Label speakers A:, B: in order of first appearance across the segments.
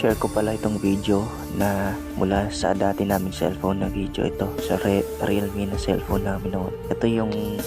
A: share ko pala itong video na mula sa dati naming cellphone na video ito sa Re- Realme na cellphone namin noon. Ito yung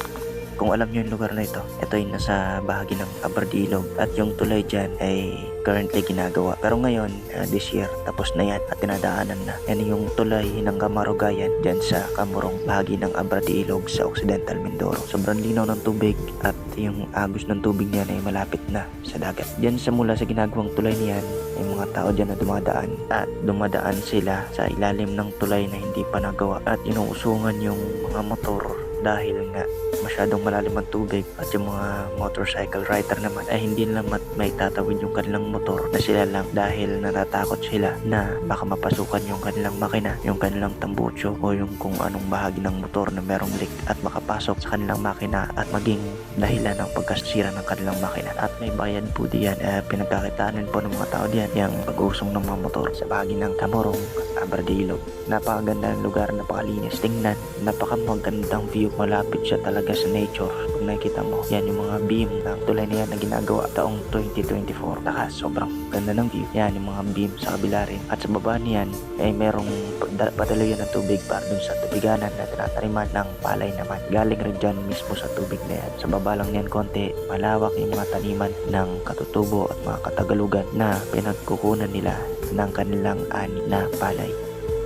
A: kung alam nyo yung lugar na ito, ito ay nasa bahagi ng Aberdilog at yung tulay dyan ay currently ginagawa. Pero ngayon, uh, this year, tapos na yan at tinadaanan na. Yan yung tulay ng Kamarugayan dyan sa Kamurong bahagi ng Aberdilog sa Occidental Mindoro. Sobrang linaw ng tubig at yung agos ng tubig niyan ay malapit na sa dagat. Dyan sa mula sa ginagawang tulay niyan, may mga tao dyan na dumadaan at dumadaan sila sa ilalim ng tulay na hindi pa nagawa at inuusungan yung mga motor dahil nga masyadong malalim ang tubig at yung mga motorcycle rider naman ay hindi naman may tatawid yung kanilang motor na sila lang dahil natatakot sila na baka mapasukan yung kanilang makina, yung kanilang tambucho o yung kung anong bahagi ng motor na merong leak at makapasok sa kanilang makina at maging dahilan ng pagkasira ng kanilang makina. At may bayad po diyan. Eh, pinagkakitaan po ng mga tao diyan yung pag-usong ng mga motor sa bahagi ng Kamorong, Aberdilog napakaganda ng lugar, napakalinis. Tingnan, napakamagandang view. Malapit siya talaga sa nature. Kung nakikita mo, yan yung mga beam ng tulay na yan na ginagawa taong 2024 saka sobrang ganda ng view. Yan yung mga beam sa kabila rin. At sa baba niyan ay merong pada- padaluyan ng tubig para dun sa tubiganan na tinataniman ng palay naman. Galing rin dyan mismo sa tubig na yan. Sa baba lang niyan konti malawak yung mga taniman ng katutubo at mga katagalugan na pinagkukunan nila ng kanilang ani na palay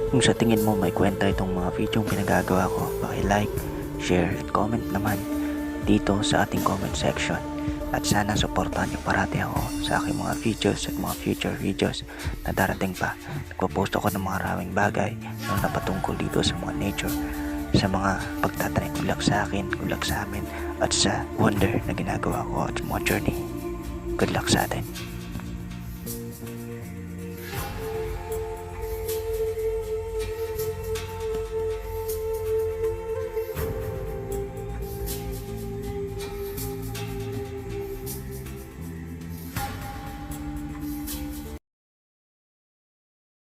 A: kung sa tingin mo may kwenta itong mga video pinagagawa ko, like, share, at comment naman dito sa ating comment section. At sana suportahan niyo parati ako sa aking mga videos at mga future videos na darating pa. Nagpo-post ako ng mga maraming bagay na napatungkol dito sa mga nature, sa mga pagtatanim kulak sa akin, kulak sa amin, at sa wonder na ginagawa ko at mga journey. Good luck sa atin.